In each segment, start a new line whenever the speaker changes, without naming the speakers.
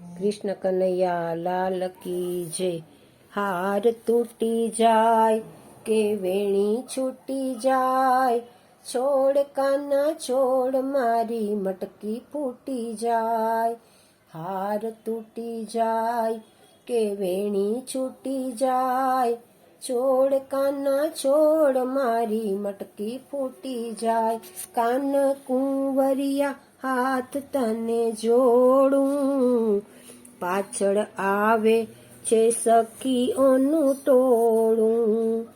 કૃષ્ણ કનૈયા, લાલ કી જય. હાર તૂટી જાય કે વેણી છૂટી જાય, છોડ કાના છોડ મારી મટકી ફૂટી જાય. હાર તૂટી જાય કે વેણી છૂટી જાય, છોડ કાના છોડ મારી મટકી ફૂટી જાય. કાન કુંવરિયા હાથ તને જોડું. પાછળ આવે છે સખીઓનું ટોળું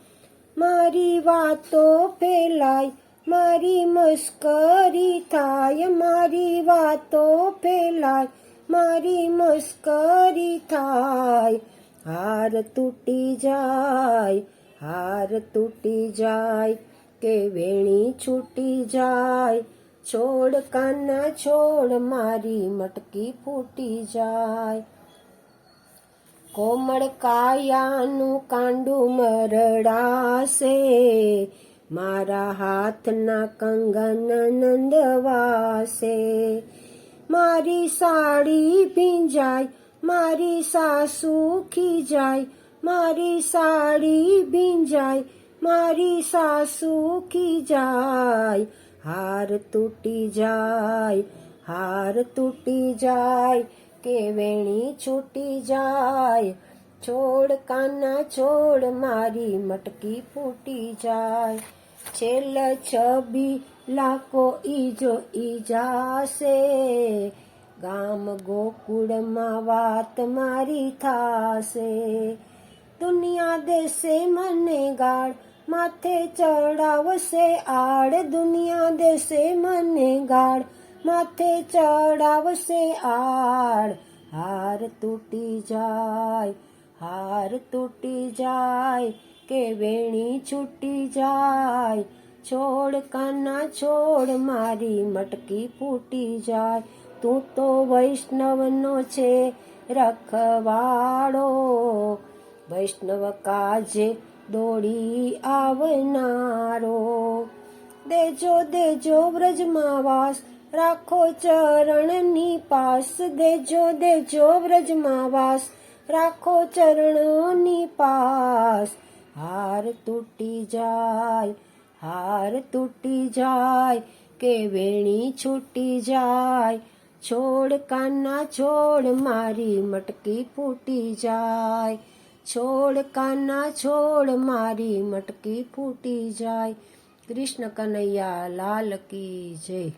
મારી વાતો ફેલાય, મારી મસ્કરી થાય, મારી વાતો ફેલાય, મારી મસ્કરી થાય. હાર તૂટી જાય, હાર તૂટી જાય, કે વેણી છૂટી જાય છોડ કાના છોડ મારી મટકી ફૂટી જાય. કોમળ કાયાનું કાંડું મરડાશે, મારા હાથના કંગન નંદવાશે. મારી સાડી ભીંજાય, મારી સાસુ ખીજાય, મારી સાડી ભીંજાય, મારી સાસુ ખીજાય. હાર તૂટી જાય, હાર તૂટી જાય, કે વેણી છૂટી જાય. છોડ કાના છોડ મારી મટકી ફૂટી જાય. છેલ્લ છબી લાકો ઈજો ઈજાશે ગામ ગોકુળમાં વાત મારી થાશે. દુનિયા દેશે મને ગાળ માથે ચડાવશે, આડ દુનિયા દેશે મને ગાળ. માથે ચડાવશે, આડ, હાર તૂટી જાય, હાર તૂટી જાય, કે વેણી છૂટી જાય. છોડ કાના છોડ, મારી મટકી ફૂટી જાય. તું તો વૈષ્ણવનો છે રખવાડો વૈષ્ણવ કાજે દોડી આવનારો. દેજો દેજો, વ્રજમાં વાસ. રાખો ચરણની પાસ. દેજો દેજો, વ્રજમાં વાસ. રાખો ચરણોની પાસ. હાર તૂટી જાય, હાર તૂટી જાય. કે વેણી છૂટી જાય. છોડ કાના છોડ મારી મટકી ફૂટી જાય. છોડ કાના છોડ મારી મટકી ફૂટી જાય. કૃષ્ણ કનૈયા લાલ કી જય.